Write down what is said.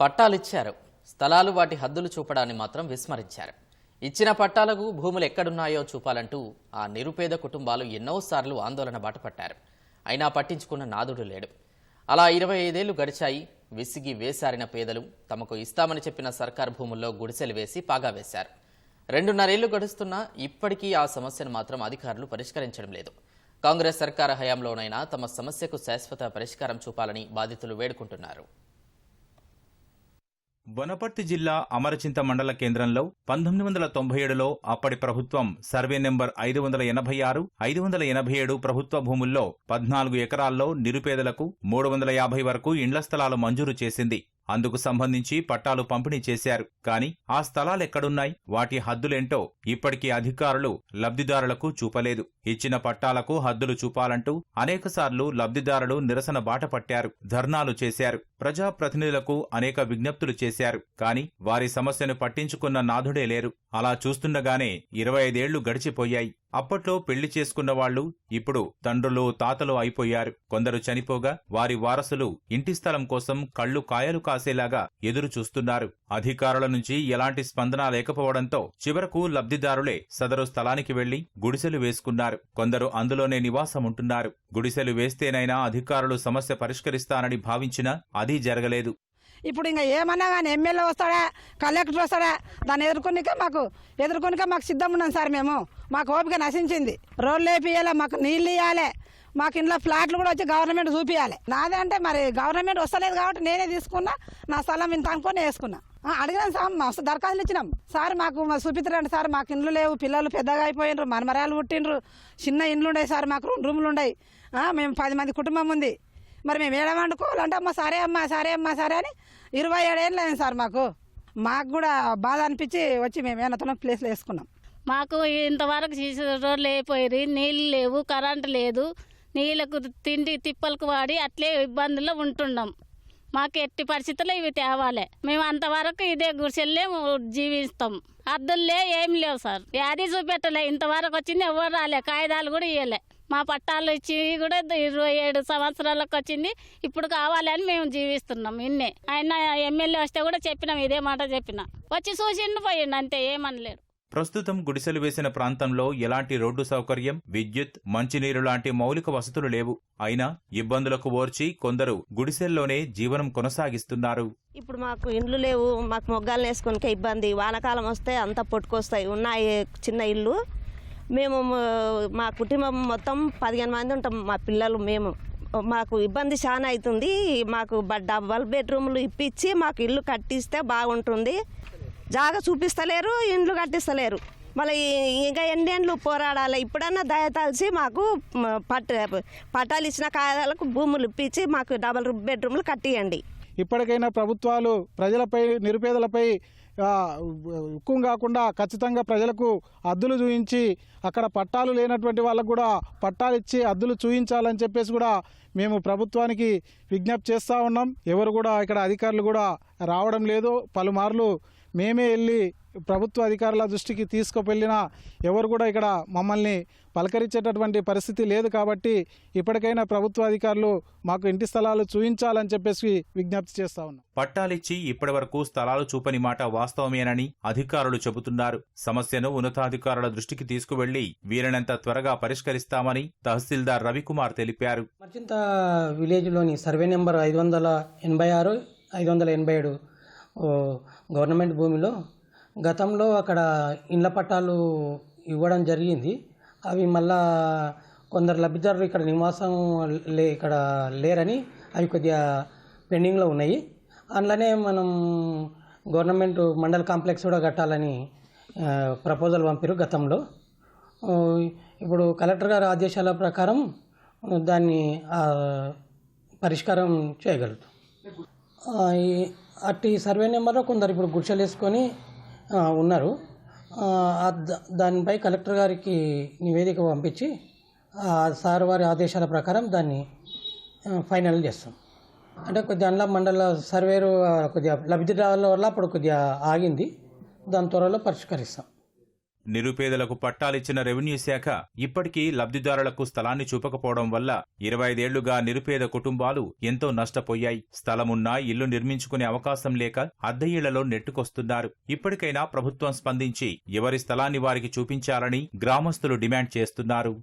పట్టాలిచ్చారు. స్థలాలు వాటి హద్దులు చూపడాన్ని మాత్రం విస్మరించారు. ఇచ్చిన పట్టాలకు భూములు ఎక్కడున్నాయో చూపాలంటూ ఆ నిరుపేద కుటుంబాలు ఎన్నోసార్లు ఆందోళన బాటపట్టారు. అయినా పట్టించుకున్న నాదుడు లేడు. అలా ఇరవై ఐదేళ్ళు గడిచాయి. విసిగి వేసారిన పేదలు తమకు ఇస్తామని చెప్పిన సర్కార్ భూముల్లో గుడిసెలు వేసి పాగా వేశారు. రెండున్నరేళ్ళు గడుస్తున్నా ఇప్పటికీ ఆ సమస్యను మాత్రం అధికారులు పరిష్కరించడం లేదు. కాంగ్రెస్ సర్కార్ హయాంలోనైనా తమ సమస్యకు శాశ్వత పరిష్కారం చూపాలని బాధితులు వేడుకుంటున్నారు. వనపర్తి జిల్లా అమరచింత మండల కేంద్రంలో పంతొమ్మిది వందల తొంభై ఏడులో అప్పటి ప్రభుత్వం సర్వే నెంబర్ ఐదు వందల ఎనభై ఆరు ఐదు వందల ఎనభై ఏడు ప్రభుత్వ భూముల్లో పద్నాలుగు ఎకరాల్లో నిరుపేదలకు మూడు వందల యాభై వరకు ఇండ్ల స్థలాలు మంజూరు చేసింది. అందుకు సంబంధించి పట్టాలు పంపిణీ చేశారు. కానీ ఆ స్థలాలెక్కడున్నాయి వాటి హద్దులేంటో ఇప్పటికీ అధికారులు లబ్ధిదారులకు చూపలేదు. ఇచ్చిన పట్టాలకు హద్దులు చూపాలంటూ అనేకసార్లు లబ్ధిదారులు నిరసన బాట పట్టారు ధర్నాలు చేశారు. ప్రజాప్రతినిధులకు అనేక విజ్ఞప్తులు చేశారు. కాని వారి సమస్యను పట్టించుకున్న నాథుడే లేరు. అలా చూస్తుండగానే ఇరవై ఐదేళ్ళు గడిచిపోయాయి. అప్పట్లో పెళ్ళి చేసుకున్న వాళ్ళు ఇప్పుడు తండ్రులు తాతలు అయిపోయారు. కొందరు చనిపోగా వారి వారసులు ఇంటి స్థలం కోసం కళ్ళు కాయలు కాసేలాగా ఎదురు చూస్తున్నారు. అధికారుల నుంచి ఎలాంటి స్పందన లేకపోవడంతో చివరకు లబ్ధిదారులే సదరు స్థలానికి వెళ్ళి గుడిసెలు వేసుకున్నారు. కొందరు అందులోనే నివాసముంటున్నారు. గుడిసెలు వేస్తేనైనా అధికారులు సమస్య పరిష్కరిస్తానని భావించినా అది జరగలేదు. ఇప్పుడు ఇంకా ఏమన్నా కానీ ఎమ్మెల్యే వస్తాడా కలెక్టర్ వస్తాడా దాన్ని ఎదుర్కొనికే మాకు ఎదుర్కొనికే మాకు సిద్ధం ఉన్నాం సార్ మేము. మాకు ఓపిక నశించింది. రోడ్లు వేపియాలి మాకు నీళ్ళు ఇవ్వాలి మాకు ఇంట్లో ఫ్లాట్లు కూడా వచ్చి గవర్నమెంట్ చూపించాలి నాదే అంటే మరి గవర్నమెంట్ వస్తలేదు కాబట్టి నేనే తీసుకున్నా నా స్థలం ఇంత అనుకొని వేసుకున్నా. అడిగినాం సార్ మస్తు దరఖాస్తులు ఇచ్చినాం. సార్ మాకు మా చూపిస్తారండి సార్ మాకు ఇండ్లు లేవు పిల్లలు పెద్దగా అయిపోయినరు మనమరాలు పుట్టినరు చిన్న ఇండ్లు ఉన్నాయి సార్ మాకు రెండు రూములు ఉన్నాయి మేము పది మంది కుటుంబం ఉంది. మరి మేము ఏడ వండుకోవాలంటే అమ్మ సరే అమ్మా సరే అమ్మా సరే అని ఇరవై ఏడేళ్ళు అయింది సార్ మాకు. మాకు కూడా బాధ అనిపించి వచ్చి మేము ఏనతో ప్లేస్లో వేసుకున్నాం. మాకు ఇంతవరకు సీసీ రోడ్లు అయిపోయి నీళ్ళు లేవు కరెంటు లేదు. నీళ్ళకు తిండి తిప్పలకు వాడి అట్లే ఇబ్బందుల్లో ఉంటున్నాం. మాకు ఎట్టి పరిస్థితుల్లో ఇవి తేవాలి. మేము అంతవరకు ఇదే గుడిసెల్లే జీవిస్తాం. అద్దెల్లే ఏం లేవు సార్. వ్యాధి చూపెట్టలే. ఇంతవరకు వచ్చింది ఎవరు రాలే. కాగితాలు కూడా ఇవ్వలే మా పట్టాలు ఇచ్చి కూడా ఇరవై ఏడు సంవత్సరాలకు వచ్చింది. ఇప్పుడు కావాలని మేము జీవిస్తున్నాం ఇన్నే. ఆయన ఎమ్మెల్యే వస్తే కూడా చెప్పినాం ఇదే మాట చెప్పిన. వచ్చి చూసిండు పోయిండు అంతే ఏమనలేడు ప్రస్తుతం గుడిసెలు వేసిన ప్రాంతంలో ఎలాంటి రోడ్డు సౌకర్యం విద్యుత్ మంచినీరు లాంటి మౌలిక వసతులు లేవు. అయినా ఇబ్బందులకు ఓర్చి కొందరు గుడిసెల్లోనే జీవనం కొనసాగిస్తున్నారు. ఇప్పుడు మాకు ఇండ్లు లేవు మాకు మొగ్గాలు వేసుకొనికే ఇబ్బంది. వానాకాలం వస్తే అంతా పొట్టుకొస్తాయి. ఉన్నాయి చిన్న ఇల్లు. మేము మా కుటుంబం మొత్తం పదిహేను మంది ఉంటాం మా పిల్లలు మేము. మాకు ఇబ్బంది చాలా అవుతుంది. మాకు డబల్ బెడ్రూమ్లు ఇప్పించి మాకు ఇల్లు కట్టిస్తే బాగుంటుంది. జాగా చూపిస్తలేరు ఇండ్లు కట్టిస్తలేరు. మళ్ళీ ఇంకా ఎన్నేళ్ళు పోరాడాలి? ఇప్పుడన్నా దయతలిసి మాకు పట్ట పట్టాలు ఇచ్చిన కాయాలకు భూములు ఇప్పించి మాకు డబల్ బెడ్రూమ్లు కట్టియండి. ఇప్పటికైనా ప్రభుత్వాలు ప్రజలపై నిరుపేదలపై ఉక్కుం కాకుండా ఖచ్చితంగా ప్రజలకు అద్దులు చూయించి అక్కడ పట్టాలు లేనటువంటి వాళ్ళకు కూడా పట్టాలు ఇచ్చి అద్దులు చూయించాలని చెప్పేసి కూడా మేము ప్రభుత్వానికి విజ్ఞప్తి చేస్తూ ఉన్నాం. ఎవరు కూడా ఇక్కడ అధికారులు కూడా రావడం లేదు. పలుమార్లు మేమే వెళ్ళి ప్రభుత్వ అధికారుల దృష్టికి తీసుకువెళ్ళినా ఎవరు కూడా ఇక్కడ మమ్మల్ని పలకరించేటటువంటి పరిస్థితి లేదు కాబట్టి ఇప్పటికైనా ప్రభుత్వ అధికారులు మాకు ఇంటి స్థలాలు చూపించాలని చెప్పేసి విజ్ఞప్తి చేస్తా ఉన్నాం. పట్టాలిచ్చి ఇప్పటివరకు స్థలాలు చూపని మాట వాస్తవమేనని అధికారులు చెబుతున్నారు. సమస్యను ఉన్నతాధికారుల దృష్టికి తీసుకువెళ్ళి వీలైనంత త్వరగా పరిష్కరిస్తామని తహసీల్దార్ రవికుమార్ తెలిపారు. మర్చింత విలేజ్లోని సర్వే నెంబర్ ఐదు వందల ఎనభై ఆరు ఐదు వందల ఎనభై ఏడు గవర్నమెంట్ భూమిలో గతంలో అక్కడ ఇండ్ల పట్టాలు ఇవ్వడం జరిగింది. అవి మళ్ళా కొందరు లబ్ధిదారులు ఇక్కడ నివాసం లే ఇక్కడ లేరని అవి కొద్దిగా పెండింగ్లో ఉన్నాయి. అందులోనే మనం గవర్నమెంట్ మండల కాంప్లెక్స్ కూడా కట్టాలని ప్రపోజల్ పంపారు గతంలో. ఇప్పుడు కలెక్టర్ గారి ఆదేశాల ప్రకారం దాన్ని పరిష్కారం చేయగలుగుతాం అట్టి సర్వే నెంబర్లో కొందరు ఇప్పుడు గుడిసెలు వేసుకొని ఉన్నారు. దానిపై కలెక్టర్ గారికి నివేదిక పంపించి సార్ వారి ఆదేశాల ప్రకారం దాన్ని ఫైనల్ చేస్తాం. అంటే కొద్దిగా అందులో మండల సర్వేరు కొద్దిగా లబ్ధిదారుల వల్ల అప్పుడు కొద్దిగా ఆగింది. దాని త్వరలో పరిష్కరిస్తాం. నిరుపేదలకు పట్టాలిచ్చిన రెవెన్యూ శాఖ ఇప్పటికీ లబ్ధిదారులకు స్థలాన్ని చూపకపోవడం వల్ల ఇరవై ఐదేళ్ళుగా నిరుపేద కుటుంబాలు ఎంతో నష్టపోయాయి. స్థలమున్నా ఇల్లు నిర్మించుకునే అవకాశం లేక అద్దె ఇళ్ళలో నెట్టుకొస్తున్నారు. ఇప్పటికైనా ప్రభుత్వం స్పందించి ఎవరి స్థలాన్ని వారికి చూపించాలని గ్రామస్తులు డిమాండ్ చేస్తున్నారు.